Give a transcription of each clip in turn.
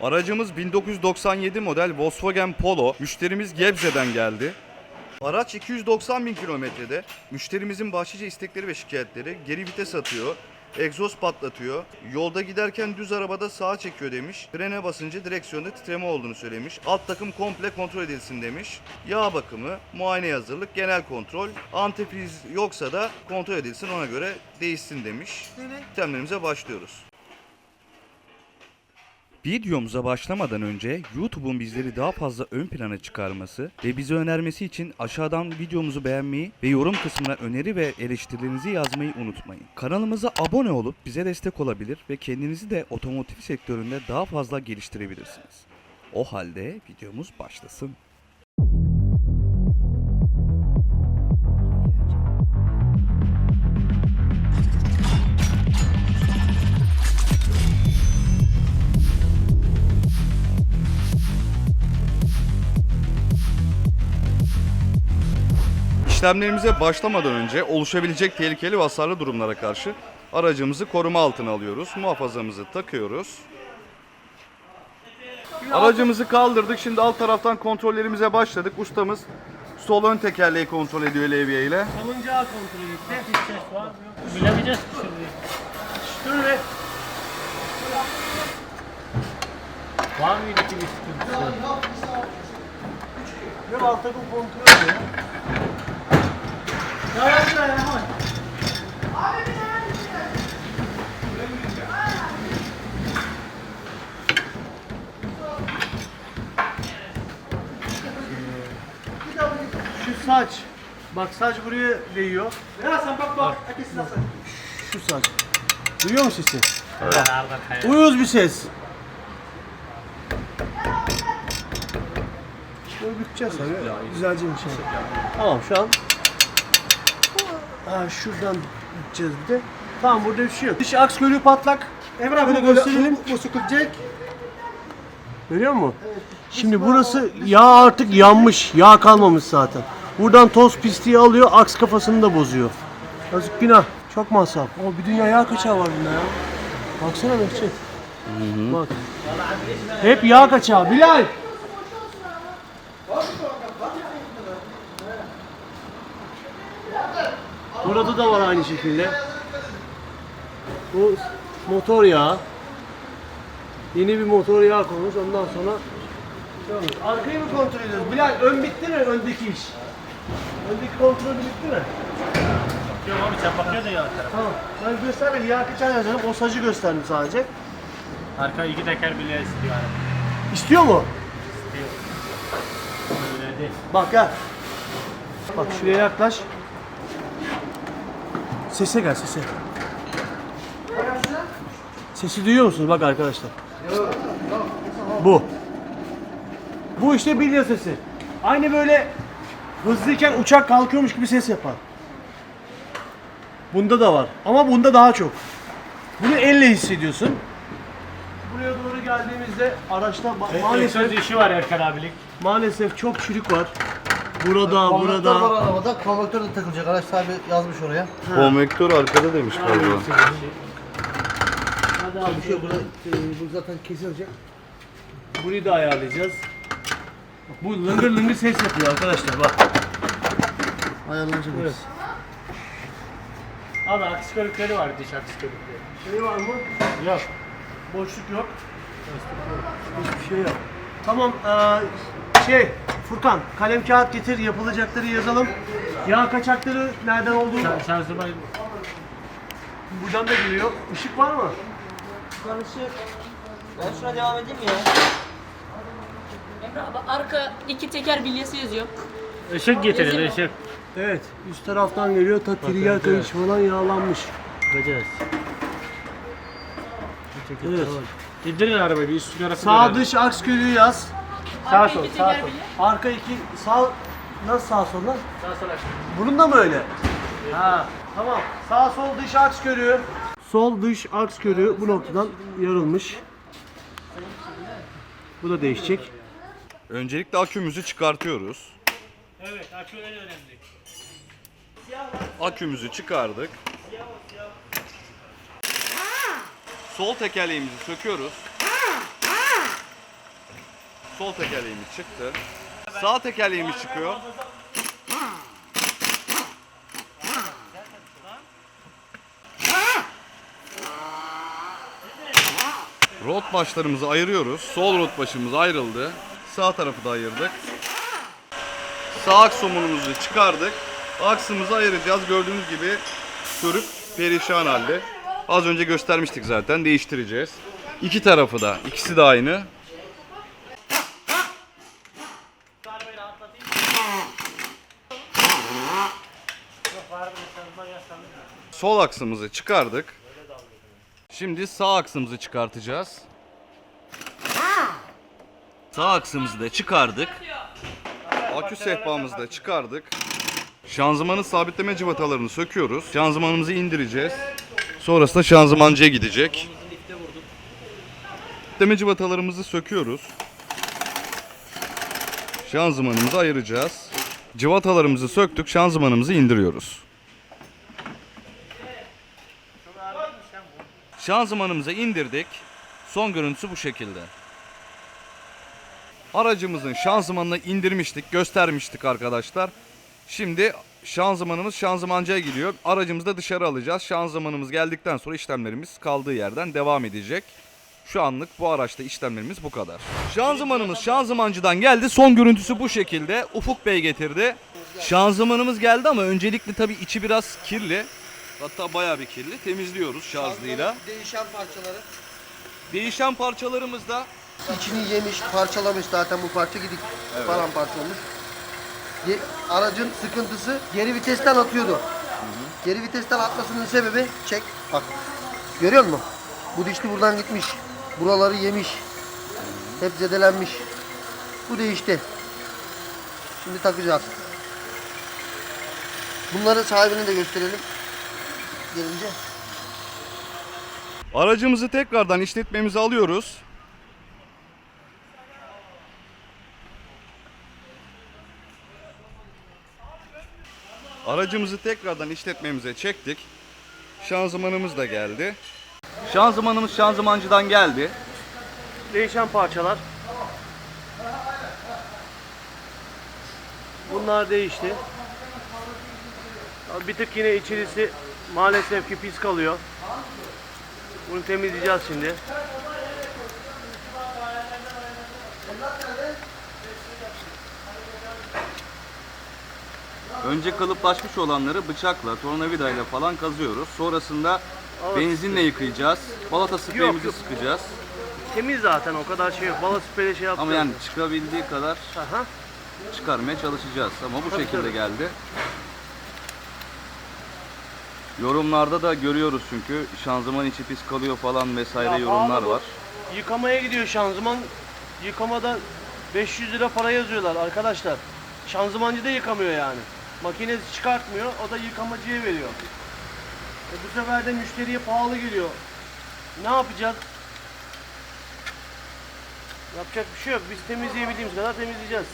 Aracımız 1997 model Volkswagen Polo. Müşterimiz Gebze'den geldi. Araç 290 bin kilometrede. Müşterimizin başlıca istekleri ve şikayetleri geri vites atıyor, egzoz patlatıyor, yolda giderken düz arabada sağa çekiyor demiş, frene basınca direksiyonda titreme olduğunu söylemiş, alt takım komple kontrol edilsin demiş, yağ bakımı, muayene hazırlık, genel kontrol, antifriz yoksa da kontrol edilsin ona göre değişsin demiş. İşlemlerimize başlıyoruz. Videomuza başlamadan önce YouTube'un bizleri daha fazla ön plana çıkarması ve bize önermesi için aşağıdan videomuzu beğenmeyi ve yorum kısmına öneri ve eleştirilerinizi yazmayı unutmayın. Kanalımıza abone olup bize destek olabilir ve kendinizi de otomotiv sektöründe daha fazla geliştirebilirsiniz. O halde videomuz başlasın. İşlemlerimize başlamadan önce oluşabilecek tehlikeli ve hasarlı durumlara karşı aracımızı koruma altına alıyoruz. Muhafazamızı takıyoruz. Aracımızı kaldırdık. Şimdi alt taraftan kontrollerimize başladık. Ustamız sol ön tekerleği kontrol ediyor levye ile. Salıncağı kontrol etti. Hiç ses var mı? yok. Bilemeyeceğiz ki şimdi. Dur be. Var mıydı ki bir sıkıntısı? Yok alt takım kontrol ediyor. Şu saç. Bak saç buraya değiyor. Ya sen bak bak. Herkes saç. Şu saç. Duyuyor musun sesi? Uyuz bir ses. Böyle bükeceğiz tabii. Güzelce bir şey. Tamam şu an. Ha, şuradan bükeceğiz bir de. Tamam burada bir şey yok. Dış aks gölü patlak. Emrah böyle gösterelim. Bu sıkılacak. Görüyor musun? Şimdi burası yağ artık yanmış. Yağ kalmamış zaten. Buradan toz pisliği alıyor. Aks kafasını da bozuyor. Yazık günah. Çok masraf. O bir dünya yağ kaçağı var bunda ya. Baksana Mehmet. Bak. Hep yağ kaçağı. Bilal. Burada da var aynı şekilde. Bu motor yağı. Yeni bir motor yağı konmuş. Ondan sonra. Arkayı mı kontrol ediyoruz? Bilal ön bitti mi? Öndeki iş. Öndeki kontrol bitti mi? Yok abi sen bakıyorsun ya. Tamam. Ben göstermedim. Yağ kaçağı yazıyorum. O sacı gösterdim sadece. Arka iki teker bile istiyor araba. İstiyor mu? İstiyor. Öyle değil. Bak gel. Bak şuraya yaklaş. Sese gel sese. Sesi duyuyor musunuz bak arkadaşlar? Bu. Bu işte bilya sesi. Aynı böyle hızlıyken uçak kalkıyormuş gibi ses yapar. Bunda da var ama bunda daha çok. Bunu elle hissediyorsun. Buraya doğru geldiğimizde araçta ma- Maalesef maalesef işi var Erkan abilik. Maalesef çok çürük var. Burada, Konvektör burada. var arabada. Konvektör de takılacak. Araç sahibi yazmış oraya. Konvektör arkada demiş galiba. Hadi abi. Bir şey. Burada, e, bu zaten kesilecek. Burayı da ayarlayacağız. Bak, bu lıngır lıngır ses yapıyor arkadaşlar bak. Ayarlanacak. Evet. Abi aks körükleri var diş aks körükleri. Şey var mı? Yok. Boşluk yok. Hiçbir şey yok. Tamam eee, şey Furkan kalem kağıt getir yapılacakları yazalım. Yağ kaçakları nereden olduğu Şan- Şanzıman buradan da geliyor. Işık var mı? Karışık. Ben şuna devam edeyim mi ya? Emre abi arka iki teker bilyesi yazıyor. ışık getirin ışık. Evet üst taraftan geliyor. Ta trigger evet. kayış falan yağlanmış. Bakacağız. Evet. İndirin arabayı bir üstün arasını Sağ görelim. dış aks körüğü yaz. Sağ sol sağ sol. Arka iki sağ nasıl sağ sol lan? Sağ sola. Bunun da mı öyle? Ha, tamam. Sağ sol dış aks körüğü. Sol dış aks körüğü bu noktadan yarılmış. Bu da değişecek. Öncelikle akümüzü çıkartıyoruz. Evet akü en önemli. Akümüzü çıkardık. Sol tekerleğimizi söküyoruz. Sol tekerleğimiz çıktı. Sağ tekerleğimiz çıkıyor. Rot başlarımızı ayırıyoruz. Sol rot başımız ayrıldı. Sağ tarafı da ayırdık. Sağ aksomunumuzu çıkardık. Aksımızı ayıracağız. Gördüğünüz gibi sürüp perişan halde. Az önce göstermiştik zaten. Değiştireceğiz. İki tarafı da. ikisi de aynı. Sol aksımızı çıkardık. Şimdi sağ aksımızı çıkartacağız. Sağ aksımızı da çıkardık. Akü sehpamızı da çıkardık. Şanzımanın sabitleme cıvatalarını söküyoruz. Şanzımanımızı indireceğiz. Sonrasında şanzımancıya gidecek. Sabitleme cıvatalarımızı söküyoruz. Şanzımanımızı ayıracağız. Cıvatalarımızı söktük, şanzımanımızı indiriyoruz. Şanzımanımızı indirdik. Son görüntüsü bu şekilde. Aracımızın şanzımanını indirmiştik, göstermiştik arkadaşlar. Şimdi şanzımanımız şanzımancıya gidiyor. Aracımızı da dışarı alacağız. Şanzımanımız geldikten sonra işlemlerimiz kaldığı yerden devam edecek. Şu anlık bu araçta işlemlerimiz bu kadar. Şanzımanımız şanzımancıdan geldi. Son görüntüsü bu şekilde. Ufuk Bey getirdi. Şanzımanımız geldi ama öncelikle tabii içi biraz kirli. Hatta bayağı bir kirli. Temizliyoruz şarjlıyla. Değişen parçaları. Değişen parçalarımız da İçini yemiş, parçalamış zaten bu parça gidik falan parça olmuş. Ge- aracın sıkıntısı geri vitesten atıyordu. Geri vitesten atmasının sebebi çek bak. Görüyor musun? Bu dişli buradan gitmiş. Buraları yemiş. Hep zedelenmiş. Bu değişti. Şimdi takacağız. Bunları sahibine de gösterelim. Gelince. Aracımızı tekrardan işletmemize alıyoruz. Aracımızı tekrardan işletmemize çektik. Şanzımanımız da geldi. Şanzımanımız şanzımancıdan geldi. Değişen parçalar. Bunlar değişti. Bir tık yine içerisi maalesef ki pis kalıyor. Bunu temizleyeceğiz şimdi. Önce kalıplaşmış olanları bıçakla, tornavidayla falan kazıyoruz. Sonrasında benzinle yıkayacağız. Balata spreyimizi yok. sıkacağız. Temiz zaten o kadar şey yok. Bala süperi şey yapacağız. Ama yani çıkabildiği kadar Aha. çıkarmaya çalışacağız. Ama bu şekilde geldi. Yorumlarda da görüyoruz çünkü şanzıman içi pis kalıyor falan vesaire Ya yorumlar bu. var. Yıkamaya gidiyor şanzıman. Yıkamada 500 lira para yazıyorlar arkadaşlar. Şanzımancı da yıkamıyor yani. Makinesi çıkartmıyor, o da yıkamacıya veriyor. E bu sefer de müşteriye pahalı geliyor. Ne yapacağız? Yapacak bir şey yok. Biz temizleyebildiğimiz kadar temizleyeceğiz.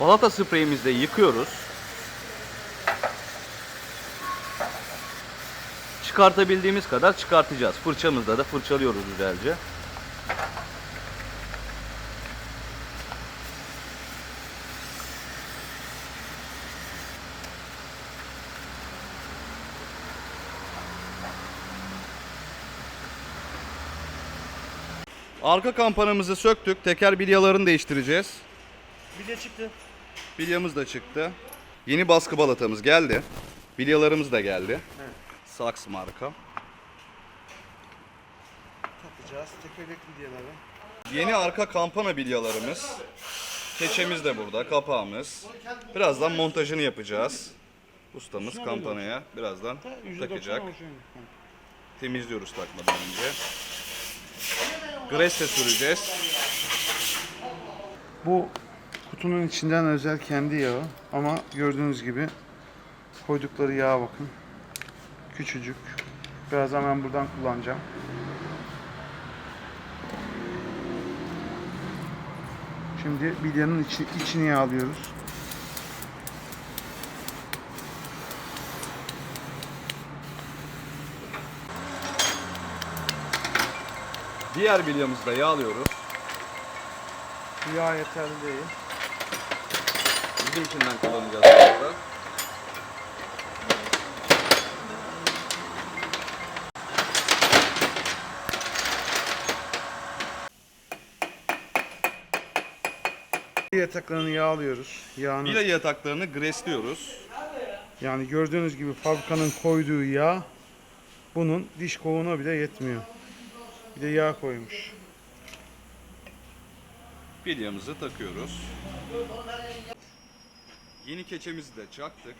Balata spreyimizle yıkıyoruz. Çıkartabildiğimiz kadar çıkartacağız. Fırçamızla da fırçalıyoruz güzelce. Arka kampanamızı söktük. Teker bilyalarını değiştireceğiz. Bilye çıktı. Bilyamız da çıktı. Yeni baskı balatamız geldi. Bilyalarımız da geldi. Saks marka. Takacağız. Tekerlek bilyeleri. Yeni arka kampana bilyalarımız. Keçemiz de burada, kapağımız. Birazdan montajını yapacağız. Ustamız kampanaya birazdan takacak. Temizliyoruz takmadan önce. Gresle süreceğiz. Bu kutunun içinden özel kendi yağı ama gördüğünüz gibi koydukları yağa bakın. Küçücük. Birazdan ben buradan kullanacağım. Şimdi bilyanın içi, içini yağlıyoruz. Diğer bilyamızı da yağlıyoruz. Yağ yeterli değil. Bizimkinden kullanacağız biraz da. Yataklarını yağlıyoruz. Yağını, Bilya yataklarını gresliyoruz. yani gördüğünüz gibi fabrikanın koyduğu yağ bunun diş kovuğuna bile yetmiyor. Bir de yağ koymuş. Bilyamızı takıyoruz. Yeni keçemizi de çaktık.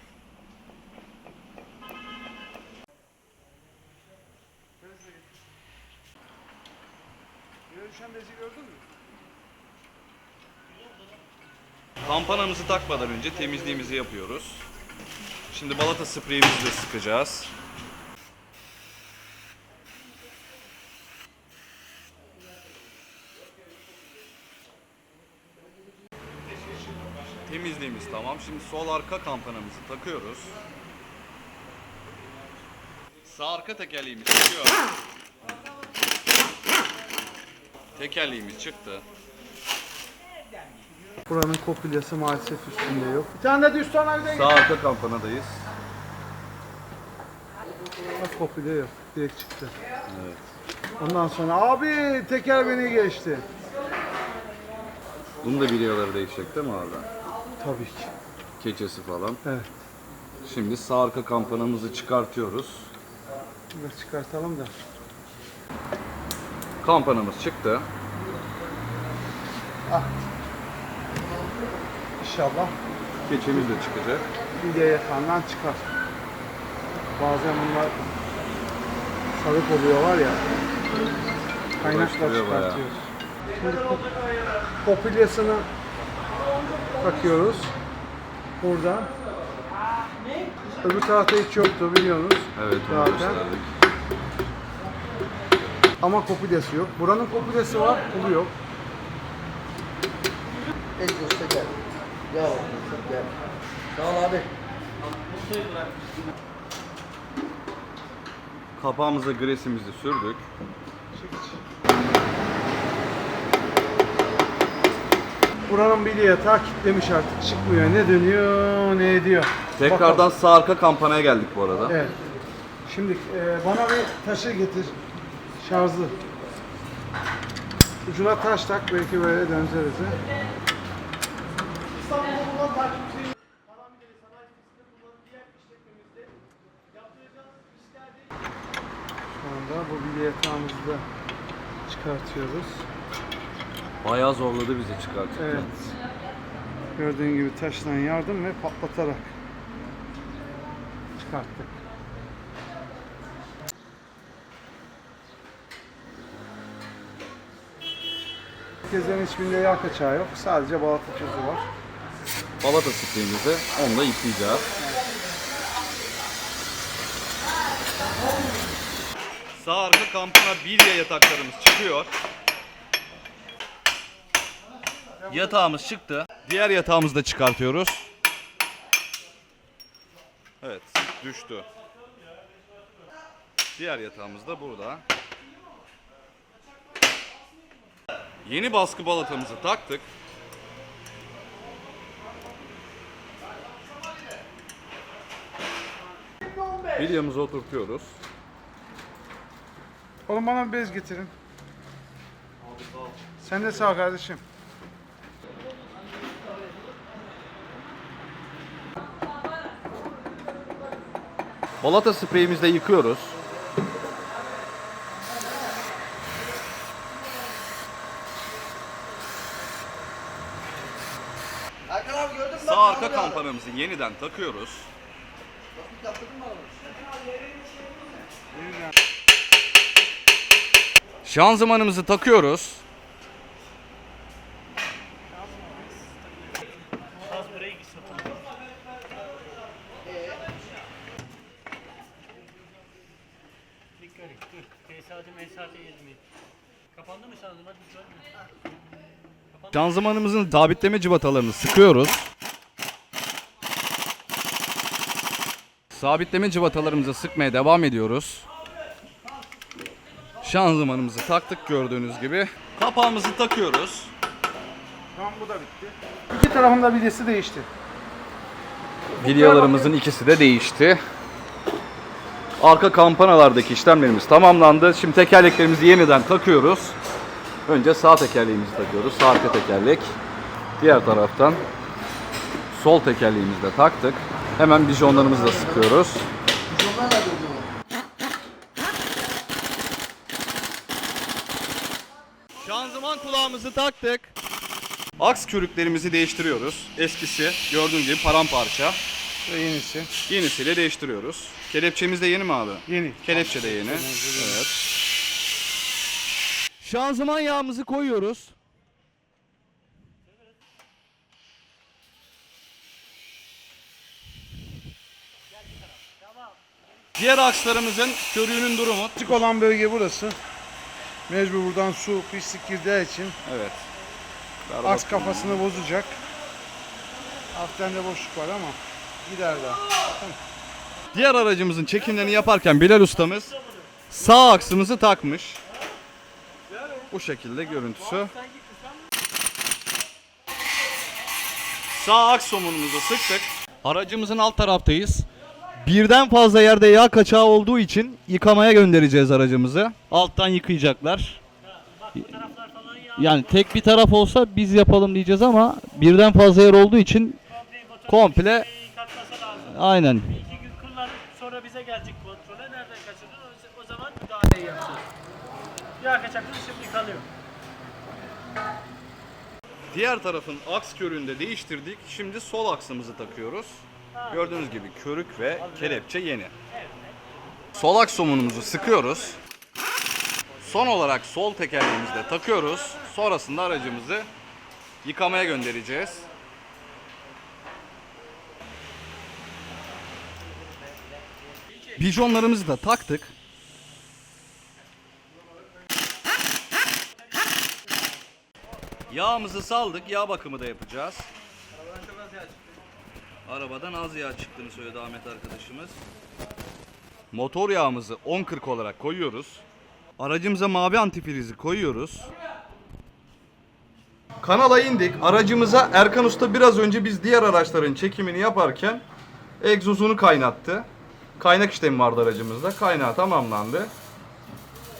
düşen bezi gördün mü? Kampanamızı takmadan önce temizliğimizi yapıyoruz. Şimdi balata spreyimizi de sıkacağız. Temizliğimiz tamam. Şimdi sol arka kampanamızı takıyoruz. Sağ arka tekerleğimiz çıkıyor. Tekerleğimiz çıktı. Buranın kopilyası maalesef üstünde yok. Bir tane de düz tonarda Sağ arka kampanadayız. Bak kopilya yok. Direkt çıktı. Ondan sonra abi teker beni geçti. Bunun da bilyaları değişecek değil mi abi? Tabii ki. Keçesi falan. Evet. Şimdi sağ arka kampanamızı çıkartıyoruz. Biraz çıkartalım da. Kampanamız çıktı. İnşallah Keçemiz de çıkacak. bilye yatağından çıkar. Bazen bunlar sarık oluyor var ya. Kaynakla Uğraştırıyor bayağı. çıkartıyoruz. Şimdi kop- kopilyasını takıyoruz. Buradan. Öbür tarafta hiç yoktu biliyorsunuz. Evet onu Zaten. gösterdik. Ama kopilyası yok. Buranın kopilyası var, pulu yok. Egzoz teker. Ya gel. Sağ ol abi. Kapağımıza gresimizi sürdük. Buranın bilye yatağı kilitlemiş artık. Çıkmıyor. Ne dönüyor, ne ediyor. Tekrardan Bakalım. sağ arka kampanya geldik bu arada. Evet. Şimdi e, bana bir taşı getir. Şarjlı. Ucuna taş tak belki böyle döneriz. he. Şu anda bu bilye yatağımızı da çıkartıyoruz. Bayağı zorladı bizi çıkartırken. Evet. Gördüğün gibi taştan yardım ve patlatarak çıkarttık. Herkesin hiçbirinde yağ kaçağı yok. Sadece balata tozu var. Balata spreyimizi onunla yıkayacağız. Sağ arka kampana bilye yataklarımız çıkıyor. Yatağımız çıktı. Diğer yatağımızı da çıkartıyoruz. Evet, düştü. Diğer yatağımız da burada. Yeni baskı balatamızı taktık. Bilyamızı oturtuyoruz. Oğlum bana bir bez getirin. Sen de sağ ol kardeşim. Balata spreyimizle yıkıyoruz. Sağ arka kampanamızı yeniden takıyoruz. Şanzımanımızı takıyoruz. Şanzımanımızın sabitleme cıvatalarını sıkıyoruz. Sabitleme cıvatalarımızı sıkmaya devam ediyoruz. Şanzımanımızı taktık gördüğünüz gibi. Kapağımızı takıyoruz. Tamam bu da bitti. İki tarafında bilyesi değişti. Bilyalarımızın ikisi de değişti. Arka kampanalardaki işlemlerimiz tamamlandı. Şimdi tekerleklerimizi yeniden takıyoruz. Önce sağ tekerleğimizi takıyoruz. Sağ arka tekerlek. Diğer taraftan sol tekerleğimizi de taktık. Hemen bijonlarımızı da sıkıyoruz. Şanzıman kulağımızı taktık. Aks körüklerimizi değiştiriyoruz. Eskisi gördüğünüz gibi paramparça. Ve yenisi. Yenisiyle değiştiriyoruz. Kelepçemiz de yeni mi abi? Yeni. Kelepçe de yeni. Evet. Şanzıman yağımızı koyuyoruz. Diğer akslarımızın körüğünün durumu. Küçük olan bölge burası. Mecbur buradan su, pislik girdiği için Evet. aks kafasını bozacak. Hafiften de boşluk var ama gider daha. Diğer aracımızın çekimlerini yaparken Bilal ustamız sağ aksımızı takmış. Bu şekilde görüntüsü. Sağ aks somunumuzu sıktık. Aracımızın alt taraftayız. Birden fazla yerde yağ kaçağı olduğu için yıkamaya göndereceğiz aracımızı. Alttan yıkayacaklar. Yani tek bir taraf olsa biz yapalım diyeceğiz ama birden fazla yer olduğu için komple aynen İki gün kullanıp sonra bize gelecek kontrole. Nereden kaçırdın? O, o zaman müdahaleyi yapacağız. Yağ kaçakları şimdi kalıyor. Diğer tarafın aks körüğünü de değiştirdik. Şimdi sol aksımızı takıyoruz. Gördüğünüz gibi körük ve kelepçe yeni. Sol aks somunumuzu sıkıyoruz. Son olarak sol tekerleğimizi de takıyoruz. Sonrasında aracımızı yıkamaya göndereceğiz. Bijonlarımızı da taktık. Yağımızı saldık. Yağ bakımı da yapacağız. Arabadan az yağ çıktığını söyledi Ahmet arkadaşımız. Motor yağımızı 10.40 olarak koyuyoruz. Aracımıza mavi antifrizi koyuyoruz. Kanala indik. Aracımıza Erkan Usta biraz önce biz diğer araçların çekimini yaparken egzozunu kaynattı. Kaynak işlemi vardı aracımızda. Kaynağı tamamlandı.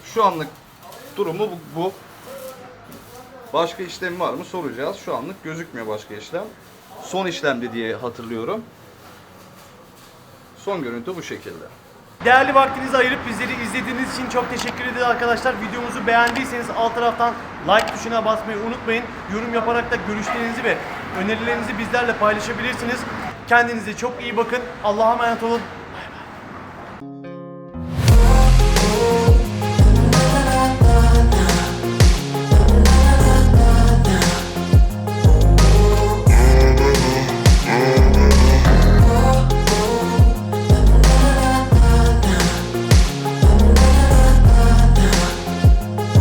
Şu anlık durumu bu. bu. Başka işlem var mı soracağız. Şu anlık gözükmüyor başka işlem. Son işlemdi diye hatırlıyorum. Son görüntü bu şekilde. Değerli vaktinizi ayırıp bizleri izlediğiniz için çok teşekkür ederiz arkadaşlar. Videomuzu beğendiyseniz alt taraftan like tuşuna basmayı unutmayın. Yorum yaparak da görüşlerinizi ve önerilerinizi bizlerle paylaşabilirsiniz. Kendinize çok iyi bakın. Allah'a emanet olun.